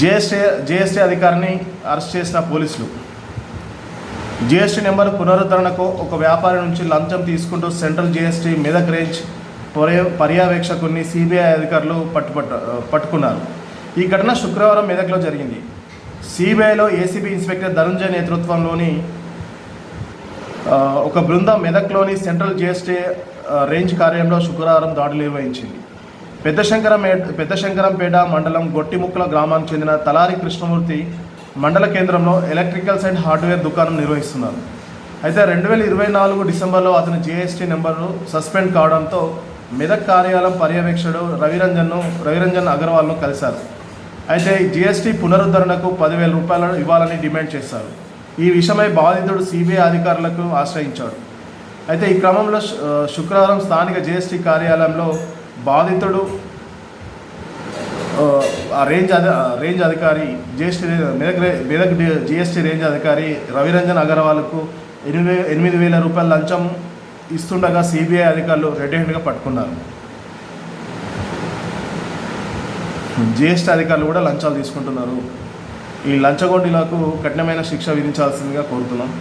GST GST అధికారిని arrest చేసిన పోలీసులు. జిఎస్టీ నెంబర్ పునరుద్ధరణకు ఒక వ్యాపారి నుంచి లంచం తీసుకుంటూ సెంట్రల్ జిఎస్టీ మెదక్ రేంజ్ పర్య పర్యవేక్షకుని సిబిఐ అధికారులు పట్టుపట్ట పట్టుకున్నారు. ఈ ఘటన శుక్రవారం మెదక్లో జరిగింది. సిబిఐలో ఏసీబీ ఇన్స్పెక్టర్ ధనుంజయ్ నేతృత్వంలోని ఒక బృందం మెదక్లోని సెంట్రల్ జిఎస్టీ రేంజ్ కార్యాలయంలో శుక్రవారం దాడులు నిర్వహించింది. పెద్ద శంకరం పెద్ద శంకరంపేట మండలం గొట్టిముక్కల గ్రామానికి చెందిన తలారి కృష్ణమూర్తి మండల కేంద్రంలో ఎలక్ట్రికల్స్ అండ్ హార్డ్వేర్ దుకాణం నిర్వహిస్తున్నారు. అయితే రెండు వేల ఇరవై నాలుగు డిసెంబర్లో అతని జిఎస్టీ నెంబర్ను సస్పెండ్ కావడంతో మెదక్ కార్యాలయం పర్యవేక్షకుడు రవిరంజన్ను రవిరంజన్ అగర్వాల్ను కలిశారు. అయితే జిఎస్టీ పునరుద్ధరణకు పదివేల రూపాయలను ఇవ్వాలని డిమాండ్ చేశారు. ఈ విషయమై బాధితుడు సిబిఐ అధికారులకు ఆశ్రయించాడు. అయితే ఈ క్రమంలో శుక్రవారం స్థానిక జిఎస్టీ కార్యాలయంలో బాధితుడు ఆ, రేంజ్ అధి రేంజ్ అధికారి GST Medak Medak GST range అధికారి రవిరంజన్ అగర్వాల్కు ఎనిమిది ఎనిమిది వేల రూపాయల లంచం ఇస్తుండగా సిబిఐ అధికారులు రెడ్ హ్యాండ్గా పట్టుకున్నారు. జిఎస్టీ అధికారులు కూడా లంచాలు తీసుకుంటున్నారు. ఈ లంచగొండిలకు కఠినమైన శిక్ష విధించాల్సిందిగా కోరుతున్నాం.